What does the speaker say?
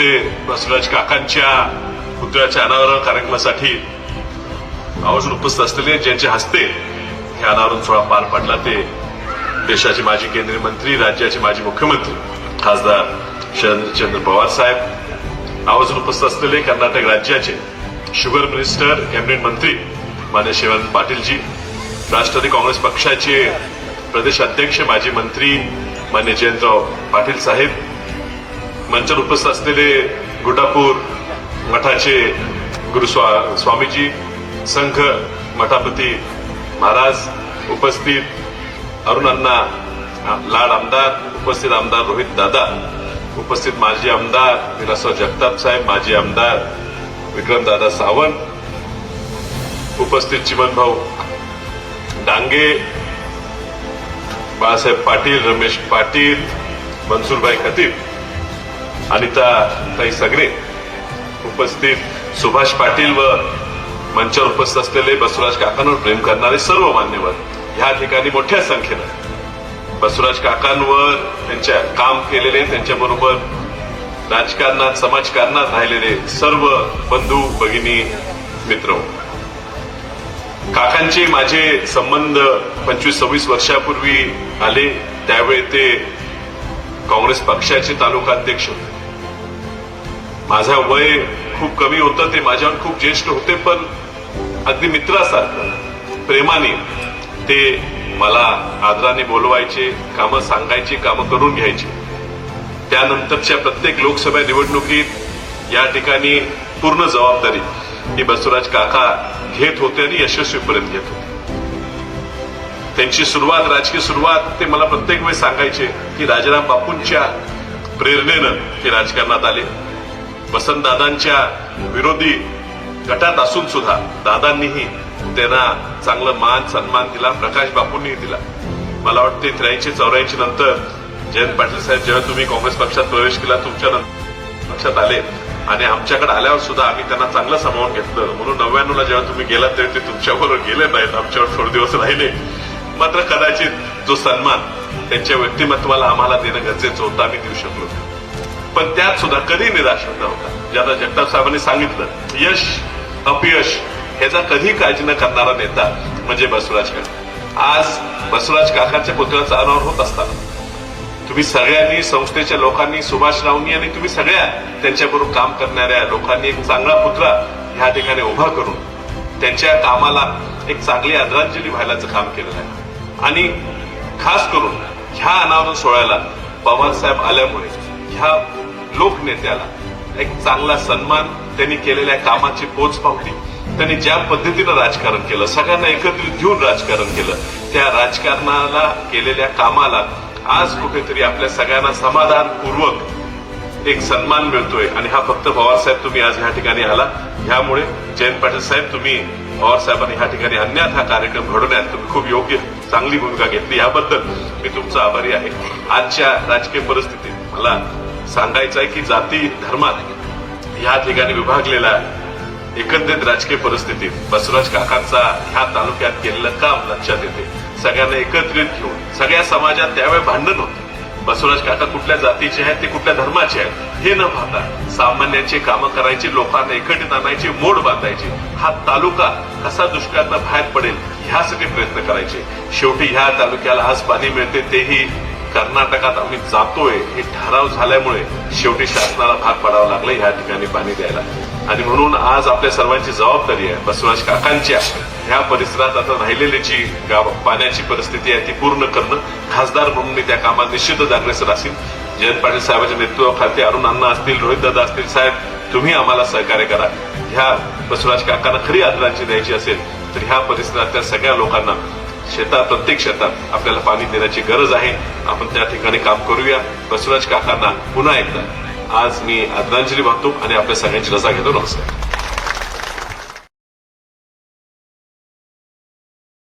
नेते बसवराज काकांच्या पुतळ्याच्या अनावरण कार्यक्रमासाठी आवर्जून उपस्थित असलेले ज्यांच्या हस्ते हे अनावरण सोहळा पार पडला ते देशाचे माजी केंद्रीय मंत्री राज्याचे माजी मुख्यमंत्री खासदार शरदचंद्र पवार साहेब आवर्जून उपस्थित असलेले कर्नाटक राज्याचे शुगर मिनिस्टर कॅबिनेट मंत्री मान्य शिवानंद पाटीलजी राष्ट्रवादी काँग्रेस पक्षाचे प्रदेश अध्यक्ष माजी मंत्री मान्य जयंतराव पाटील साहेब मंचावर उपस्थित असलेले गुडापूर मठाचे गुरु स्वा- स्वामीजी संघ मठापती महाराज उपस्थित अरुण अण्णा लाड आमदार उपस्थित आमदार रोहित दादा उपस्थित माजी आमदार विलासराव जगताप साहेब माजी आमदार विक्रमदादा सावंत उपस्थित चिमनभाऊ डांगे बाळासाहेब पाटील रमेश पाटील मनसूरभाई खतीब अनिता ताई सगरे उपस्थित. सुभाष पाटील व मंचावर उपस्थित असलेले बसवराज काकांवर प्रेम करणारे सर्व मान्यवर. ह्या ठिकाणी मोठ्या संख्येनं बसवराज काकांवर त्यांच्या काम केलेले त्यांच्याबरोबर राजकारणात समाजकारणात राहिलेले सर्व बंधू भगिनी मित्र. काकांचे माझे संबंध पंचवीस सव्वीस वर्षापूर्वी आले. त्यावेळी ते काँग्रेस पक्षाचे तालुका अध्यक्ष होते. माझा वय खूप कमी होतं ते माझ्यावर खूप ज्येष्ठ होते पण अगदी मित्रासारखं प्रेमाने ते मला आदराने बोलवायचे कामं सांगायची कामं करून घ्यायची. त्यानंतरच्या प्रत्येक लोकसभा निवडणुकीत या ठिकाणी पूर्ण जबाबदारी ही बसवराज काका घेत होते आणि यशस्वीपर्यंत घेत होते. त्यांची सुरुवात राजकीय सुरुवात ते मला प्रत्येक वेळेस सांगायचे की राजाराम बापूंच्या प्रेरणेनं ते राजकारणात आले. वसंतदादांच्या विरोधी गटात असून सुद्धा दादांनीही त्यांना चांगलं मान सन्मान दिला प्रकाश बापूंनीही दिला. मला वाटते त्र्याऐंशी चौऱ्याऐंशी नंतर जयंत पाटील साहेब जेव्हा तुम्ही काँग्रेस पक्षात प्रवेश केला तुमच्या पक्षात आले आणि आमच्याकडे आल्यावर सुद्धा आम्ही त्यांना चांगलं सामावून घेतलं. म्हणून नव्याण्णवला जेव्हा तुम्ही गेलात तेव्हा ते तुमच्याबरोबर गेले नाहीत आमच्यावर थोडे दिवस राहिले. मात्र कदाचित जो सन्मान त्यांच्या व्यक्तिमत्वाला आम्हाला देणं गरजेचं होतं आम्ही देऊ शकलो पण त्यात सुद्धा कधी निराश न होता ज्याला जगताप साहेबांनी सांगितलं यश अपयश ह्याचा कधी काळजी न करणारा नेता म्हणजे बसवराज काका. आज बसवराज काकांच्या पुतळ्याचा अनावर होत असताना तुम्ही सगळ्यांनी संस्थेच्या लोकांनी सुभाष रावनी आणि तुम्ही सगळ्या त्यांच्याबरोबर काम करणाऱ्या लोकांनी एक चांगला पुतळा ह्या ठिकाणी उभा करून त्यांच्या कामाला एक चांगली आदरांजली व्हायलाचं काम केलेलं आहे. आणि खास करून ह्या अनावरण सोहळ्याला पवार साहेब आल्यामुळे ह्या लोकनेत्याला एक चांगला सन्मान त्यांनी केलेल्या कामाची पोच पावली त्यांनी ज्या पद्धतीनं राजकारण केलं सगळ्यांना एकत्रित घेऊन राजकारण केलं त्या राजकारणाला केलेल्या कामाला आज कुठेतरी आपल्या सगळ्यांना समाधानपूर्वक एक सन्मान मिळतोय. आणि हा फक्त पवारसाहेब तुम्ही आज ह्या ठिकाणी आला. ह्यामुळे जयंत पाटील साहेब तुम्ही पवारसाहेबांनी ह्या ठिकाणी अन्यात हा कार्यक्रम घडवण्यात तुम्ही खूप योग्य चांगली भूमिका घेतली. याबद्दल मी तुमचा आभारी आहे. आजच्या राजकीय परिस्थितीत मला सांगायचं आहे की जाती धर्मात ह्या ठिकाणी विभागलेला एकंदरीत राजकीय परिस्थितीत बसवराज काकांचा ह्या तालुक्यात केलेलं काम लक्षात येते. सगळ्यांना एकत्रित घेऊन सगळ्या समाजात त्यावेळी भांडण होते. बसवराज काका कुठल्या जातीचे आहेत ते कुठल्या धर्माचे आहेत हे न पाहता सामान्यांची कामं करायची लोकांना एकत्रित आणायची मोड बांधायची. हा तालुका कसा दुष्काळात बाहेर पडेल ह्यासाठी प्रयत्न करायचे. शेवटी ह्या तालुक्याला आज पाणी मिळते तेही कर्नाटकात आम्ही जातोय हे ठराव झाल्यामुळे शेवटी शासनाला भाग पाडावा लागला ह्या ठिकाणी पाणी द्यायला. आणि म्हणून आज आपल्या सर्वांची जबाबदारी आहे बसवराज काकांच्या ह्या परिसरात आता राहिलेली जी पाण्याची परिस्थिती आहे ती पूर्ण करणं खासदार म्हणून मी त्या कामात निश्चितच अग्रेसर असेल जयंत पाटील साहेबांच्या नेतृत्वाखाली अरुण अण्णा असतील रोहित दादा असतील साहेब तुम्ही आम्हाला सहकार्य करा. ह्या बसवराज काकांना खरी आदरांची द्यायची असेल तर ह्या परिसरातल्या सगळ्या लोकांना शेतात प्रत्येक शेतात आपल्याला पाणी देण्याची गरज आहे. आपण त्या ठिकाणी काम करूया. बसवराज काकांना पुन्हा एकदा आज मी आदरांजली वाहतो आणि आपल्या सगळ्यांची रजा घेतो. नमस्कार.